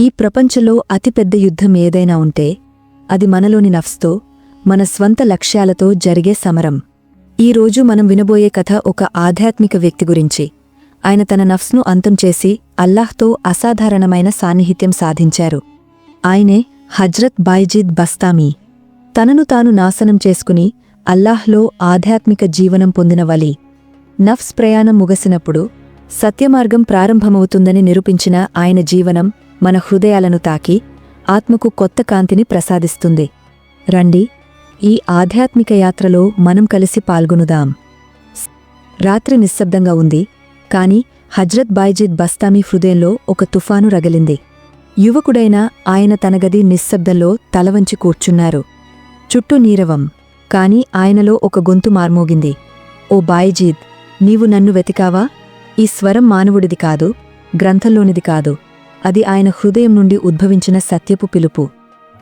ఈ ప్రపంచంలో అతిపెద్ద యుద్ధం ఏదైనా ఉంటే అది మనలోని నఫ్స్తో మన స్వంత లక్ష్యాలతో జరిగే సమరం. ఈ రోజు మనం వినబోయే కథ ఒక ఆధ్యాత్మిక వ్యక్తి గురించి. ఆయన తన నఫ్స్ను అంతం చేసి అల్లాహ్తో అసాధారణమైన సాన్నిహిత్యం సాధించారు. ఆయనే హజ్రత్ బాయ్జీద్ బస్తామీ. తనను తాను నాశనం చేసుకుని అల్లాహ్లో ఆధ్యాత్మిక జీవనం పొందిన వలి నఫ్స్ ప్రయాణం ముగసినప్పుడు సత్యమార్గం ప్రారంభమవుతుందని నిరూపించిన ఆయన జీవనం మన హృదయాలను తాకి ఆత్మకు కొత్త కాంతిని ప్రసాదిస్తుంది. రండి ఈ ఆధ్యాత్మిక యాత్రలో మనం కలిసి పాల్గొనుదాం. రాత్రి నిశ్శబ్దంగా ఉంది కాని హజ్రత్ బాయ్జిద్ బస్తామీ హృదయంలో ఒక తుఫాను రగిలింది. యువకుడైన ఆయన తన గది నిశ్శబ్దంలో తలవంచి కూర్చున్నారు. చుట్టూ నీరవం కాని ఆయనలో ఒక గొంతు మార్మోగింది. ఓ బాయ్జీద్ నీవు నన్ను వెతికావా? ఈ స్వరం మానవుడిది కాదు గ్రంథంలోనిది కాదు. అది ఆయన హృదయం నుండి ఉద్భవించిన సత్యపు పిలుపు.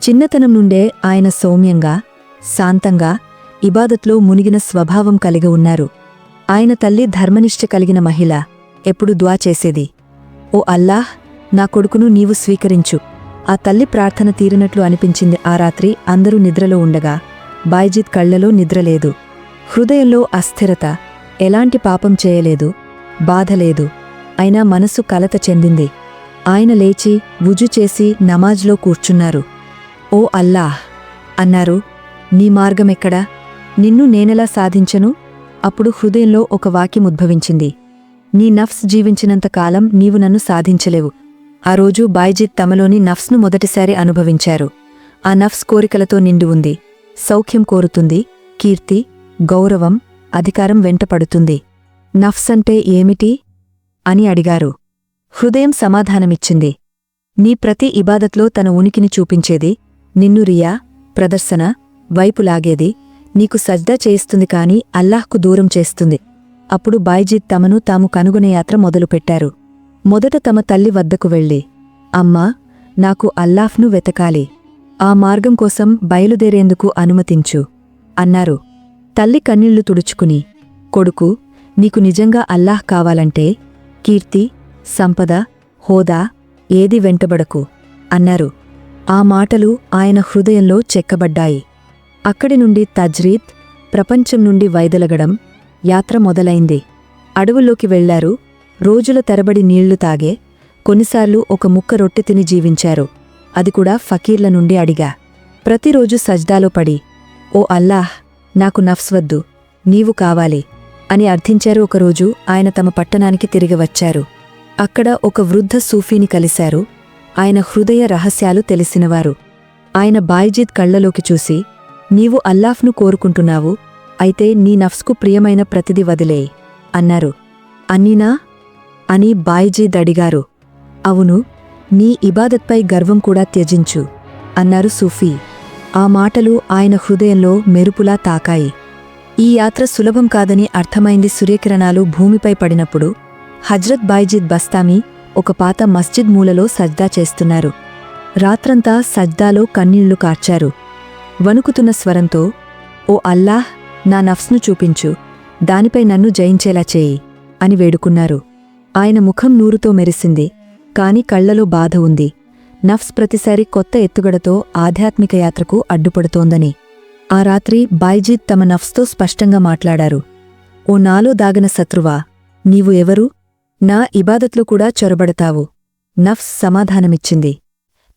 చిన్నతనం నుండే ఆయన సౌమ్యంగా శాంతంగా ఇబాదత్లో మునిగిన స్వభావం కలిగి ఉన్నారు. ఆయన తల్లి ధర్మనిష్ట కలిగిన మహిళ. ఎప్పుడు ద్వా చేసేది? ఓ అల్లాహ్ నా కొడుకును నీవు స్వీకరించు. ఆ తల్లి ప్రార్థన తీరినట్లు అనిపించింది ఆ రాత్రి అందరూ నిద్రలో ఉండగా. బాయ్జిత్ కళ్ళలో నిద్రలేదు హృదయంలో అస్థిరత. ఎలాంటి పాపం చేయలేదు. బాధలేదు అయినా మనసు కలత చెందింది. ఆయన లేచి వుజు చేసి నమాజ్లో కూర్చున్నారు. ఓ అల్లాహ్! అన్నారు నీ మార్గమెక్కడా? నిన్ను నేనెలా సాధించను? అప్పుడు హృదయంలో ఒక వాక్యం ఉద్భవించింది. నీ నఫ్స్ జీవించినంతకాలం నీవు నన్ను సాధించలేవు. ఆ రోజు బాయ్జిత్ తమలోని నఫ్స్ను మొదటిసారి అనుభవించారు. ఆ నఫ్స్ కోరికలతో నిండి ఉంది. సౌఖ్యం కోరుతుంది కీర్తి గౌరవం అధికారం వెంటపడుతుంది. నఫ్స్ అంటే ఏమిటి? అని అడిగారు. హృదయం సమాధానమిచ్చింది. నీ ప్రతి ఇబాదత్లో తన ఉనికిని చూపించేది నిన్ను రియా ప్రదర్శన వైపు లాగేది నీకు సజ్దా చేయిస్తుంది కాని అల్లాహ్కు దూరం చేస్తుంది. అప్పుడు బాయ్జీత్ తమను తాము కనుగొనే యాత్ర మొదలుపెట్టారు. మొదట తమ తల్లి వద్దకు వెళ్ళి అమ్మా నాకు అల్లాహ్ను వెతకాలి. ఆ మార్గం కోసం బయలుదేరేందుకు అనుమతించు అన్నారు. తల్లి కన్నీళ్ళు తుడుచుకుని కొడుకు నీకు నిజంగా అల్లాహ్ కావాలంటే కీర్తి సంపద హోదా ఏది వెంటబడకు అన్నారు. ఆ మాటలు ఆయన హృదయంలో చెక్కబడ్డాయి. అక్కడి నుండి తజ్రీత్ ప్రపంచం నుండి వైదొలగడం యాత్ర మొదలైంది. అడవుల్లోకి వెళ్ళారు. రోజుల తరబడి నీళ్ళు తాగే కొన్నిసార్లు ఒక ముక్క రొట్టె తిని జీవించారు. అది కూడా ఫకీర్ల నుండి అడిగా. ప్రతిరోజు సజ్దాలో పడి ఓ అల్లాహ్ నాకు నఫ్స్ వద్దు నీవు కావాలి అని అర్థించారు. ఒకరోజు ఆయన తమ పట్టణానికి తిరిగి వచ్చారు. అక్కడ ఒక వృద్ధ సూఫీని కలిశారు. ఆయన హృదయ రహస్యాలు తెలిసినవారు. ఆయన బాయ్జీద్ కళ్ళలోకి చూసి నీవు అల్లాఫ్ను కోరుకుంటున్నావు అయితే నీ నఫ్స్కు ప్రియమైన ప్రతిది వదిలే అన్నారు. అన్నీనా? అని బాయ్జీద్ అడిగారు. అవును నీ ఇబాదత్పై గర్వం కూడా త్యజించు అన్నారు సూఫీ. ఆ మాటలు ఆయన హృదయంలో మెరుపులా తాకాయి. ఈ యాత్ర సులభం కాదని అర్థమైంది సూర్యకిరణాలు భూమిపై పడినప్పుడు హజ్రత్ బాయ్జిద్ బస్తామీ ఒక పాత మస్జిద్ మూలలో సజ్దా చేస్తున్నారు. రాత్రంతా సజ్దాలో కన్నీళ్ళు కార్చారు. వణుకుతున్న స్వరంతో ఓ అల్లాహ్ నా నఫ్స్ను చూపించు. దానిపై నన్ను జయించేలా చేయి అని వేడుకున్నారు. ఆయన ముఖం నూరుతో మెరిసింది. కాని కళ్ళలో బాధ ఉంది. నఫ్స్ ప్రతిసారి కొత్త ఎత్తుగడతో ఆధ్యాత్మిక యాత్రకు అడ్డుపడుతోందని. ఆ రాత్రి బాయ్జీత్ తమ నఫ్స్తో స్పష్టంగా మాట్లాడారు. ఓ నాలో దాగన శత్రువా నీవు ఎవరు? నా ఇబాదత్లు కూడా చొరబడతావు. నఫ్స్ సమాధానమిచ్చింది.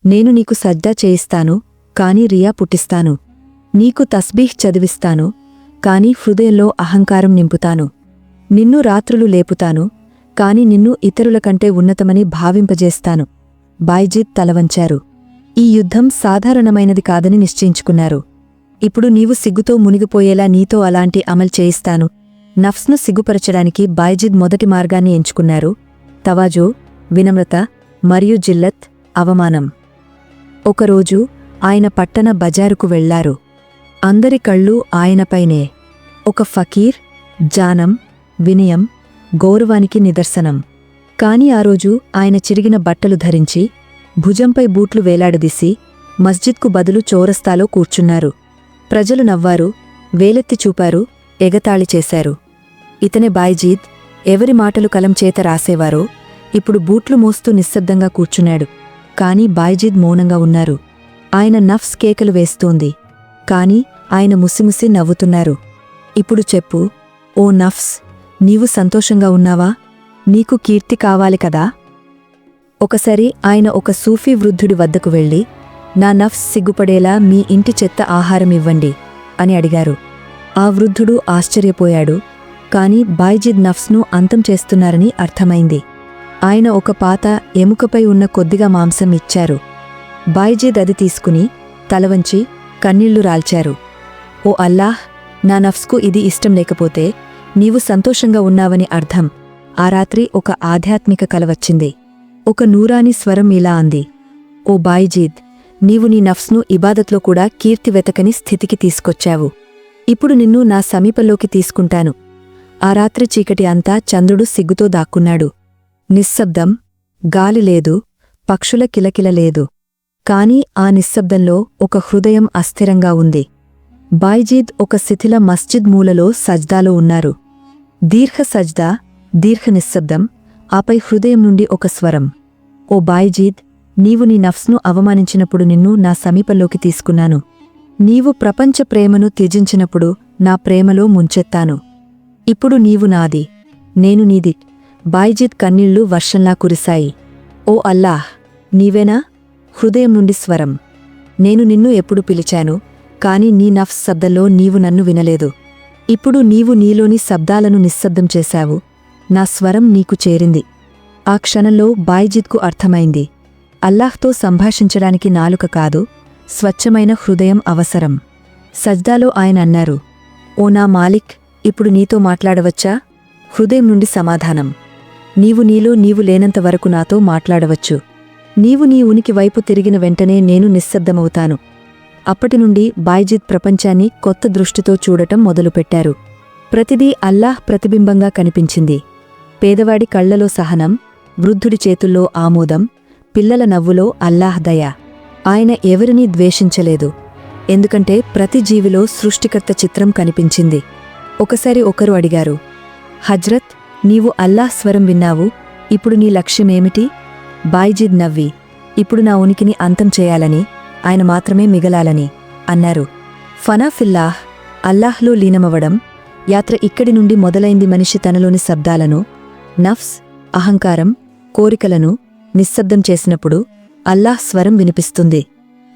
నేను నీకు సజ్జా చేయిస్తాను కాని రియా పుట్టిస్తాను. నీకు తస్బీహ్ చదివిస్తాను కాని హృదయంలో అహంకారం నింపుతాను. నిన్ను రాత్రులు లేపుతాను కాని నిన్ను ఇతరుల కంటే ఉన్నతమని భావింపజేస్తాను. బాయ్జిత్ తలవంచారు. ఈ యుద్ధం సాధారణమైనది కాదని నిశ్చయించుకున్నారు. ఇప్పుడు నీవు సిగ్గుతో మునిగిపోయేలా నీతో అలాంటి అమలు చేయిస్తాను నఫ్స్ను సిగ్గుపరచడానికి బాయ్జిద్ మొదటి మార్గాన్ని ఎంచుకున్నారు. తవాజో వినమ్రత మరియు జిల్లత్ అవమానం. ఒకరోజు ఆయన పట్టణ బజారుకు వెళ్ళారు. అందరి కళ్ళు ఆయనపైనే. ఒక ఫకీర్ జానం వినయం గౌరవానికి నిదర్శనం. కాని ఆ రోజు ఆయన చిరిగిన బట్టలు ధరించి భుజంపై బూట్లు వేలాడదీసి మస్జిద్కు బదులు చౌరస్తాలో కూర్చున్నారు. ప్రజలు నవ్వారు వేలెత్తి చూపారు ఎగతాళి చేశారు. ఇతనే బాయ్జీద్ ఎవరి మాటలు కలం చేత రాసేవారో ఇప్పుడు బూట్లు మోస్తూ నిశ్శబ్దంగా కూర్చున్నాడు. కాని బాయ్జీద్ మౌనంగా ఉన్నారు. ఆయన నఫ్స్ కేకలు వేస్తోంది. కాని ఆయన ముసిముసి నవ్వుతున్నారు. ఇప్పుడు చెప్పు ఓ నఫ్స్ నీవు సంతోషంగా ఉన్నావా? నీకు కీర్తి కావాలి కదా? ఒకసారి ఆయన ఒక సూఫీ వృద్ధుడి వద్దకు వెళ్ళి నా నఫ్స్ సిగ్గుపడేలా మీ ఇంటి చెత్త ఆహారం ఇవ్వండి అని అడిగారు. ఆ వృద్ధుడు ఆశ్చర్యపోయాడు. కాని బాయ్జిద్ నఫ్స్ను అంతం చేస్తున్నారని అర్థమైంది. ఆయన ఒక పాత ఎముకపై ఉన్న కొద్దిగా మాంసం ఇచ్చారు. బాయ్జిద్ అది తీసుకుని తలవంచి కన్నీళ్ళు రాల్చారు. ఓ అల్లాహ్ నా నఫ్స్కు ఇది ఇష్టం లేకపోతే నీవు సంతోషంగా ఉన్నావని అర్థం. ఆ రాత్రి ఒక ఆధ్యాత్మిక కల వచ్చింది. ఒక నూరాని స్వరం ఇలా అంది. ఓ బాయిజీద్ నీవు నీ నఫ్స్ను ఇబాదత్లో కూడా కీర్తి వెతకని స్థితికి తీసుకొచ్చావు. ఇప్పుడు నిన్ను నా సమీపంలోకి తీసుకుంటాను. ఆ రాత్రి చీకటి అంతా చంద్రుడు సిగ్గుతో దాక్కున్నాడు. నిశ్శబ్దం గాలి లేదు పక్షుల కిలకిల లేదు. కాని ఆ నిశ్శబ్దంలో ఒక హృదయం అస్థిరంగా ఉంది. బాయ్జీద్ ఒక శిథిల మస్జిద్ మూలలో సజ్దాలో ఉన్నారు. దీర్ఘ సజ్దా దీర్ఘ నిశ్శబ్దం ఆపై హృదయం నుండి ఒక స్వరం. ఓ బాయ్జీద్ నీవు నీ నఫ్స్ను అవమానించినప్పుడు నిన్ను నా సమీపంలోకి తీసుకున్నాను. నీవు ప్రపంచ ప్రేమను త్యజించినప్పుడు నా ప్రేమలో ముంచెత్తాను. ఇప్పుడు నీవు నాది. నేను నీది. బాయ్జిత్ కన్నీళ్ళు వర్షంలా కురిశాయి. ఓ అల్లాహ్! నీవేనా? హృదయం నుండి స్వరం. నేను నిన్ను ఎప్పుడు పిలిచాను కాని నీ నఫ్స్ శబ్దంలో నీవు నన్ను వినలేదు. ఇప్పుడు నీవు నీలోని శబ్దాలను నిశ్శబ్దం చేశావు. నా స్వరం నీకు చేరింది. ఆ క్షణంలో బాయ్జిత్కు అర్థమైంది. అల్లాహ్తో సంభాషించడానికి నాలుక కాదు స్వచ్ఛమైన హృదయం అవసరం. సజ్దాలో ఆయన అన్నారు ఓ నా మాలిక్ ఇప్పుడు నీతో మాట్లాడవచ్చా? హృదయం నుండి సమాధానం. నీవు నీలో నీవు లేనంత వరకు నాతో మాట్లాడవచ్చు. నీవు నీ ఉనికి వైపు తిరిగిన వెంటనే నేను నిశ్శబ్దమవుతాను. అప్పటి నుండి బాయ్జిత్ ప్రపంచాన్ని కొత్త దృష్టితో చూడటం మొదలుపెట్టారు. ప్రతిదీ అల్లాహ్ ప్రతిబింబంగా కనిపించింది. పేదవాడి కళ్ళలో సహనం వృద్ధుడి చేతుల్లో ఆమోదం పిల్లల నవ్వులో అల్లాహ్ దయ. ఆయన ఎవరినీ ద్వేషించలేదు. ఎందుకంటే ప్రతి జీవిలో సృష్టికర్త చిత్రం కనిపించింది. ఒకసారి ఒకరు అడిగారు హజ్రత్ నీవు అల్లాహ్ స్వరం విన్నావు? ఇప్పుడు నీ లక్ష్యమేమిటి? బాయిజిద్ నవ్వి ఇప్పుడు నా ఉనికిని అంతం చేయాలని ఆయన మాత్రమే మిగలాలని అన్నారు. ఫనాఫిల్లాహ్ అల్లాహ్లో లీనమవడం యాత్ర ఇక్కడి నుండి మొదలైంది మనిషి తనలోని శబ్దాలను నఫ్స్ అహంకారం కోరికలను నిశ్శబ్దం చేసినప్పుడు అల్లాహ్ స్వరం వినిపిస్తుంది.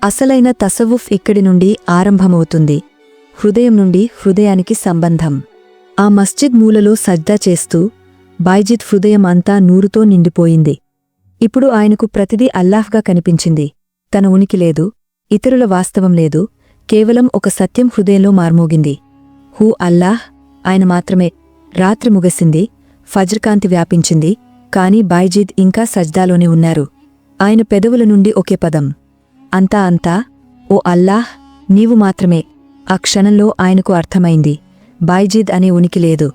అసలైన తసవుఫ్ ఇక్కడి నుండి ఆరంభమవుతుంది. హృదయం నుండి హృదయానికి సంబంధం. ఆ మస్జిద్ మూలలో సజ్దా చేస్తూ బైజిద్ హృదయం అంతా నూరుతో నిండిపోయింది. ఇప్పుడు ఆయనకు ప్రతిదీ అల్లాహ్గా కనిపించింది. తన ఉనికి లేదు ఇతరుల వాస్తవం లేదు కేవలం ఒక సత్యం హృదయంలో మార్మోగింది. హూ అల్లాహ్! ఆయన మాత్రమే. రాత్రి ముగసింది ఫజ్రకాంతి వ్యాపించింది కాని బాయ్జీద్ ఇంకా సజ్దాలోనే ఉన్నారు. ఆయన పెదవుల నుండి ఒకే పదం. అంతా అంతా ఓ అల్లాహ్ నీవు మాత్రమే. ఆ క్షణంలో ఆయనకు అర్థమైంది. బాయ్జీద్ అనే ఉనికి లేదు.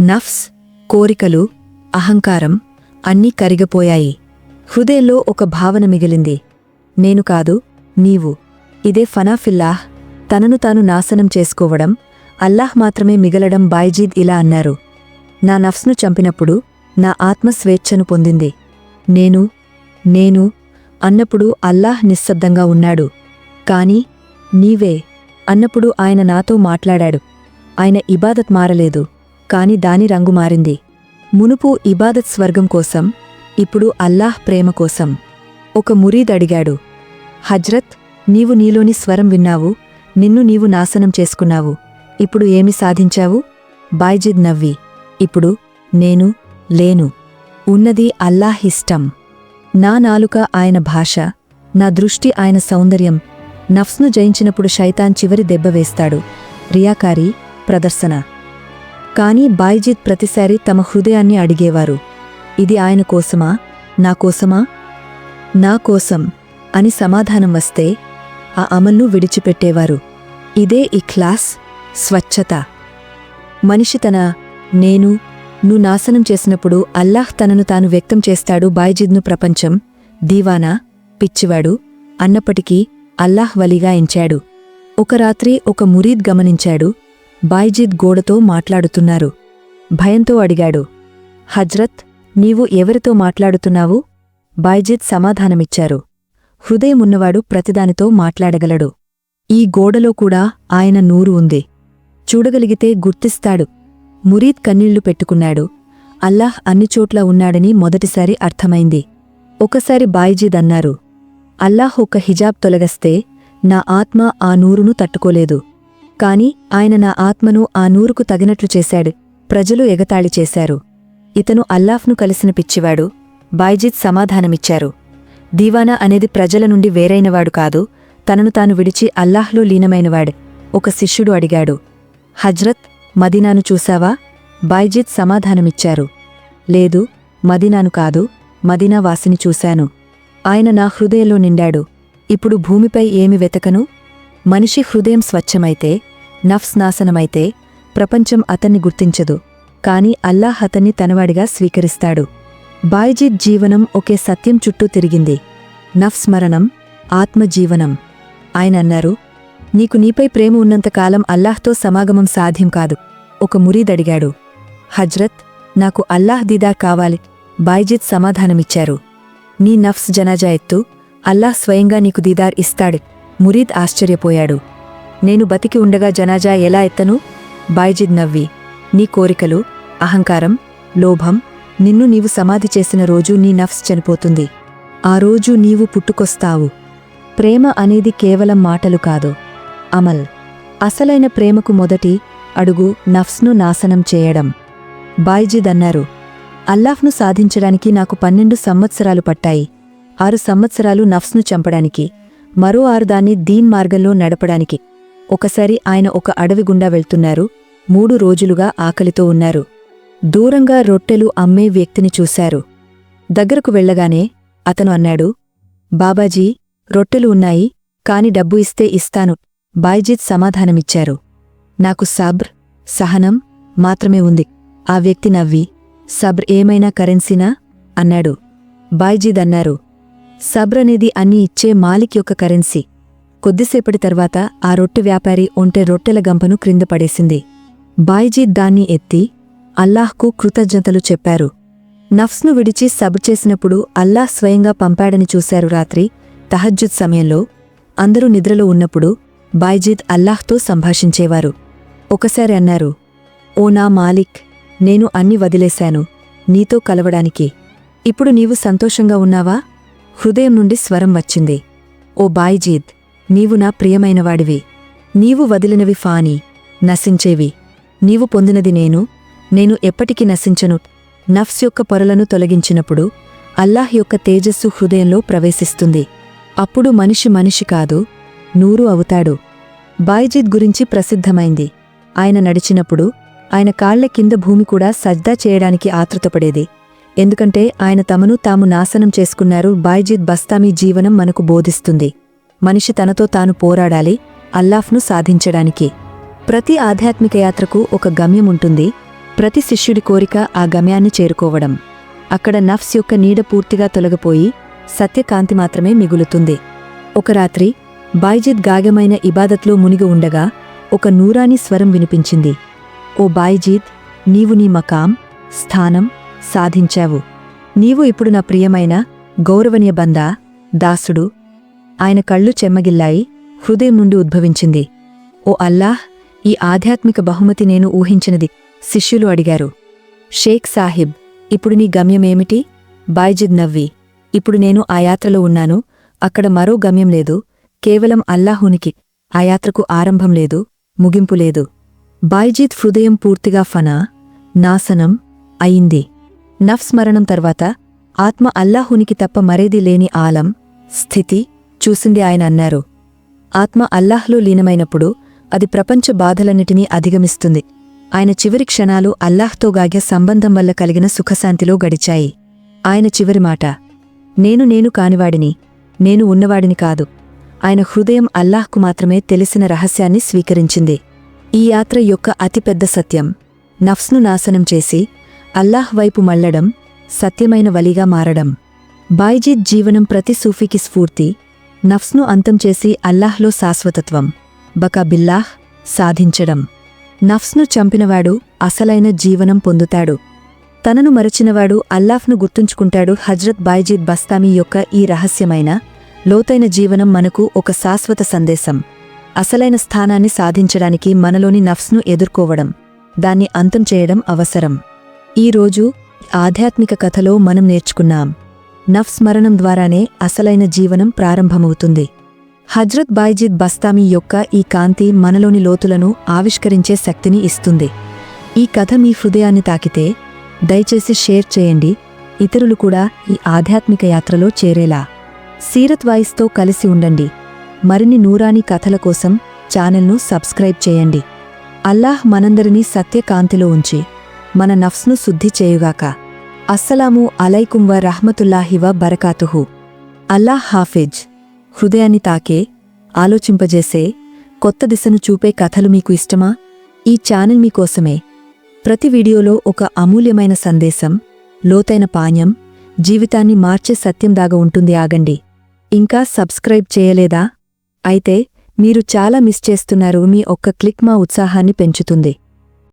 నఫ్స్ కోరికలు అహంకారం అన్నీ కరిగిపోయాయి. హృదయంలో ఒక భావన మిగిలింది. నేను కాదు నీవు. ఇదే ఫనాఫిల్లాహ్ తనను తాను నాశనం చేసుకోవడం అల్లాహ్ మాత్రమే మిగలడం బాయ్జీద్ ఇలా అన్నారు. నా నఫ్స్ను చంపినప్పుడు నా ఆత్మ స్వేచ్ఛను పొందింది. నేను నేను అన్నప్పుడు అల్లాహ్ నిశ్శబ్దంగా ఉన్నాడు. కాని నీవే అన్నప్పుడు ఆయన నాతో మాట్లాడాడు. ఆయన ఇబాదత్ మారలేదు కాని దాని రంగు మారింది. మునుపు ఇబాదత్ స్వర్గం కోసం ఇప్పుడు అల్లాహ్ ప్రేమ కోసం ఒక మురీద్ అడిగాడు. హజ్రత్ నీవు నీలోని స్వరం విన్నావు నిన్ను నీవు నాశనం చేసుకున్నావు. ఇప్పుడు ఏమి సాధించావు? బాయ్జిద్ నవ్వి ఇప్పుడు నేను లేను. ఉన్నది అల్లాహ్ ఇష్టం. నా నాలుక ఆయన భాష నా దృష్టి ఆయన సౌందర్యం. నఫ్స్ను జయించినప్పుడు శైతాన్ చివరి దెబ్బ వేస్తాడు. రియాకారి ప్రదర్శన. కానీ బాయ్జిత్ ప్రతిసారి తమ హృదయాన్ని అడిగేవారు. ఇది ఆయన కోసమా? నా కోసమా? నా కోసం అని సమాధానం వస్తే ఆ అమల్ను విడిచిపెట్టేవారు. ఇదే ఇఖ్లాస్ స్వచ్ఛత. మనిషి తన నేను ను నాశనం చేసినప్పుడు అల్లాహ్ తనను తాను వ్యక్తం చేస్తాడు బాయ్జిద్ను ప్రపంచం. దీవానా పిచ్చివాడు అన్నప్పటికీ అల్లాహ్ వలిగా ఎంచాడు. ఒక రాత్రి ఒక మురీద్ గమనించాడు. బాయ్జిద్ గోడతో మాట్లాడుతున్నారు. భయంతో అడిగాడు. హజ్రత్ నీవు ఎవరితో మాట్లాడుతున్నావు? బాయ్జిద్ సమాధానమిచ్చారు. హృదయం ఉన్నవాడు ప్రతిదానితో మాట్లాడగలడు. ఈ గోడలో కూడా ఆయన నూరు ఉంది. చూడగలిగితే గుర్తిస్తాడు. మురీద్ కన్నీళ్ళు పెట్టుకున్నాడు. అల్లాహ్ అన్నిచోట్ల ఉన్నాడని మొదటిసారి అర్థమైంది. ఒకసారి బాయిజీద్ అన్నారు అల్లాహ్ ఒక హిజాబ్ తొలగస్తే నా ఆత్మ ఆ నూరును తట్టుకోలేదు. కాని ఆయన నా ఆత్మను ఆ నూరుకు తగినట్లు చేశాడు. ప్రజలు ఎగతాళి చేశారు. ఇతను అల్లాఫ్ను కలిసిన పిచ్చివాడు. బాయిజీద్ సమాధానమిచ్చారు. దీవానా అనేది ప్రజల నుండి వేరైనవాడు కాదు. తనను తాను విడిచి అల్లాహ్లో లీనమైనవాడు. ఒక శిష్యుడు అడిగాడు హజ్రత్ మదీనాను చూశావా? బైజిత్ సమాధానమిచ్చారు. లేదు మదీనాను కాదు మదీనా వాసిని చూశాను. ఆయన నా హృదయంలో నిండాడు. ఇప్పుడు భూమిపై ఏమి వెతకను? మనిషి హృదయం స్వచ్ఛమైతే నఫ్స్ నాశనమైతే ప్రపంచం అతన్ని గుర్తించదు. కాని అల్లాహ్ అతన్ని తనవాడిగా స్వీకరిస్తాడు. బాయిజీద్ జీవనం ఒకే సత్యం చుట్టూ తిరిగింది. నఫ్స్మరణం ఆత్మజీవనం. ఆయన అన్నారు నీకు నీపై ప్రేమ ఉన్నంతకాలం అల్లాహ్తో సమాగమం సాధ్యం కాదు. ఒక మురీదడిగాడు హజ్రత్ నాకు అల్లాహ్ దీదా కావాలి. బాయ్జిత్ సమాధానమిచ్చారు. నీ నఫ్స్ జనాజా ఎత్తు అల్లాహ్ స్వయంగా నీకు దీదార్ ఇస్తాడు. మురీద్ ఆశ్చర్యపోయాడు. నేను బతికి ఉండగా జనాజా ఎలా ఎత్తను? బాయ్జిద్ నవ్వి. నీ కోరికలు అహంకారం లోభం నిన్ను నీవు సమాధి చేసిన రోజు నీ నఫ్స్ చనిపోతుంది. ఆ రోజు నీవు పుట్టుకొస్తావు. ప్రేమ అనేది కేవలం మాటలు కాదు. అమల్ అసలైన ప్రేమకు మొదటి అడుగు నఫ్స్ను నాశనం చేయడం. బాయిజిద్ అన్నారు అల్లాఫ్ను సాధించడానికి నాకు పన్నెండు సంవత్సరాలు పట్టాయి. ఆరు సంవత్సరాలు నఫ్స్ను చంపడానికి మరో ఆరు దాన్ని దీన్ మార్గంలో నడపడానికి. ఒకసారి ఆయన ఒక అడవి గుండా వెళ్తున్నారు మూడు రోజులుగా ఆకలితో ఉన్నారు. దూరంగా రొట్టెలు అమ్మే వ్యక్తిని చూశారు. దగ్గరకు వెళ్ళగానే అతను అన్నాడు బాబాజీ రొట్టెలు ఉన్నాయి కాని డబ్బు ఇస్తే ఇస్తాను. బాయ్జీత్ సమాధానమిచ్చారు. నాకు సబ్ర్ సహనం మాత్రమే ఉంది. ఆ వ్యక్తి నవ్వి సబ్ర్ ఏమైనా కరెన్సీనా? అన్నాడు. బాయ్జీద్ అన్నారు. సబ్ర్ అనేది అన్ని ఇచ్చే మాలిక్ యొక్క కరెన్సీ. కొద్దిసేపటి తర్వాత ఆ రొట్టె వ్యాపారి ఒంటె రొట్టెల గంపను క్రింద పడేసింది. బాయ్జీద్ దాన్ని ఎత్తి అల్లాహ్కు కృతజ్ఞతలు చెప్పారు. నఫ్స్ను విడిచి సబ్ చేసినప్పుడు అల్లాహ్ స్వయంగా పంపాడని చూశారు రాత్రి తహజ్జుద్ సమయంలో. అందరూ నిద్రలో ఉన్నప్పుడు బాయ్జీద్ అల్లాహ్తో సంభాషించేవారు. ఒకసారి అన్నారు ఓ నా మాలిక్ నేను అన్ని వదిలేశాను నీతో కలవడానికి. ఇప్పుడు నీవు సంతోషంగా ఉన్నావా? హృదయం నుండి స్వరం వచ్చింది. ఓ బాయిజీద్ నీవు నా ప్రియమైనవాడివి. నీవు వదిలినవి ఫాని నశించేవి. నీవు పొందినది నేను. నేను ఎప్పటికీ నశించను. నఫ్స్ యొక్క పొరలను తొలగించినప్పుడు అల్లాహ్ యొక్క తేజస్సు హృదయంలో ప్రవేశిస్తుంది. అప్పుడు మనిషి మనిషి కాదు నూరు అవుతాడు. బాయ్జిత్ గురించి ప్రసిద్ధమైంది. ఆయన నడిచినప్పుడు ఆయన కాళ్ళ కింద భూమి కూడా సజ్దా చేయడానికి ఆతృతపడేది. ఎందుకంటే ఆయన తమను తాము నాశనం చేసుకున్నారు బాయ్జిత్ బస్తామీ జీవనం మనకు బోధిస్తుంది. మనిషి తనతో తాను పోరాడాలి అల్లాఫ్ను సాధించడానికి. ప్రతి ఆధ్యాత్మిక యాత్రకు ఒక గమ్యం ఉంటుంది ప్రతి శిష్యుడి కోరిక ఆ గమ్యాన్ని చేరుకోవడం. అక్కడ నఫ్స్ యొక్క నీడ పూర్తిగా తొలగిపోయి సత్యకాంతి మాత్రమే మిగులుతుంది. ఒక రాత్రి బాయ్జిద్ గాగమైన ఇబాదత్లో మునిగి ఉండగా ఒక నూరాని స్వరం వినిపించింది. ఓ బాయ్జీత్ నీవు నీ మకాం స్థానం సాధించావు. నీవు ఇప్పుడు నా ప్రియమైన గౌరవనీయ బందా దాసుడు. ఆయన కళ్ళు చెమ్మగిల్లాయి హృదయం నుండి ఉద్భవించింది. ఓ అల్లాహ్ ఈ ఆధ్యాత్మిక బహుమతి నేను ఊహించినది శిష్యులు అడిగారు. షేక్ సాహిబ్ ఇప్పుడు నీ గమ్యమేమిటి బాయ్జిద్ నవ్వి ఇప్పుడు నేను ఆ యాత్రలో ఉన్నాను అక్కడ మరో గమ్యం లేదు కేవలం అల్లాహునికి ఆ యాత్రకు ఆరంభం లేదు ముగింపు లేదు. బాయ్జీత్ హృదయం పూర్తిగా ఫనా నాశనం అయింది. నఫ్స్మరణం తర్వాత ఆత్మ అల్లాహునికి తప్ప మరేది లేని ఆలం స్థితి చూసింది ఆయన అన్నారు. ఆత్మ అల్లాహ్లో లీనమైనప్పుడు అది ప్రపంచ బాధలన్నిటినీ అధిగమిస్తుంది. ఆయన చివరి క్షణాలు అల్లాహ్తో గాగ్య సంబంధం వల్ల కలిగిన సుఖశాంతిలో గడిచాయి. ఆయన చివరి మాట నేను నేను కానివాడిని నేను ఉన్నవాడిని కాదు. ఆయన హృదయం అల్లాహ్కు మాత్రమే తెలిసిన రహస్యాన్ని స్వీకరించింది. ఈ యాత్ర యొక్క అతిపెద్ద సత్యం. నఫ్స్ను నాశనం చేసి అల్లాహ్ వైపు మళ్ళడం సత్యమైన వలిగా మారడం. బాయ్జీద్ జీవనం ప్రతి సూఫీకి స్ఫూర్తి నఫ్స్ను అంతం చేసి అల్లాహ్లో శాశ్వతత్వం బకా బిల్లాహ్ సాధించడం. నఫ్స్ను చంపినవాడు అసలైన జీవనం పొందుతాడు. తనను మరచినవాడు అల్లాఫ్ను గుర్తుంచుకుంటాడు హజ్రత్ బాయ్జీద్ బస్తామీ యొక్క ఈ రహస్యమైన లోతైన జీవనం మనకు ఒక శాశ్వత సందేశం. అసలైన స్థానాన్ని సాధించడానికి మనలోని నఫ్స్ను ఎదుర్కోవడం దాన్ని అంతం చేయడం అవసరం. ఈరోజు ఆధ్యాత్మిక కథలో మనం నేర్చుకున్నాం నఫ్స్ మరణం ద్వారానే అసలైన జీవనం ప్రారంభమవుతుంది. హజ్రత్ బాయ్జిద్ బస్తామీ యొక్క ఈ కాంతి మనలోని లోతులను ఆవిష్కరించే శక్తిని ఇస్తుంది. ఈ కథ మీ హృదయాన్ని తాకితే దయచేసి షేర్ చేయండి ఇతరులు కూడా ఈ ఆధ్యాత్మిక యాత్రలో చేరేలా. సీరత్ వాయిస్తో కలిసి ఉండండి. మరిన్ని నూరాని కథల కోసం ఛానల్ను సబ్స్క్రైబ్ చేయండి. అల్లాహ్ మనందరినీ సత్యకాంతిలో ఉంచి మన నఫ్స్ను శుద్ధి చేయుగాక. అస్సలాము అలైకుం వ రహ్మతుల్లాహి బరకాతుహు. అల్లాహ్ హాఫిజ్. హృదయాన్ని తాకే ఆలోచింపజేసే కొత్త దిశను చూపే కథలు మీకు ఇష్టమా? ఈ ఛానల్ మీకోసమే ప్రతి వీడియోలో ఒక అమూల్యమైన సందేశం లోతైన పాణ్యం జీవితాన్ని మార్చే సత్యం దాగా ఉంటుంది. ఆగండి. ఇంకా సబ్స్క్రైబ్ చేయలేదా? అయితే మీరు చాలా మిస్ చేస్తున్నారు మీ ఒక్క క్లిక్ మా ఉత్సాహాన్ని పెంచుతుంది.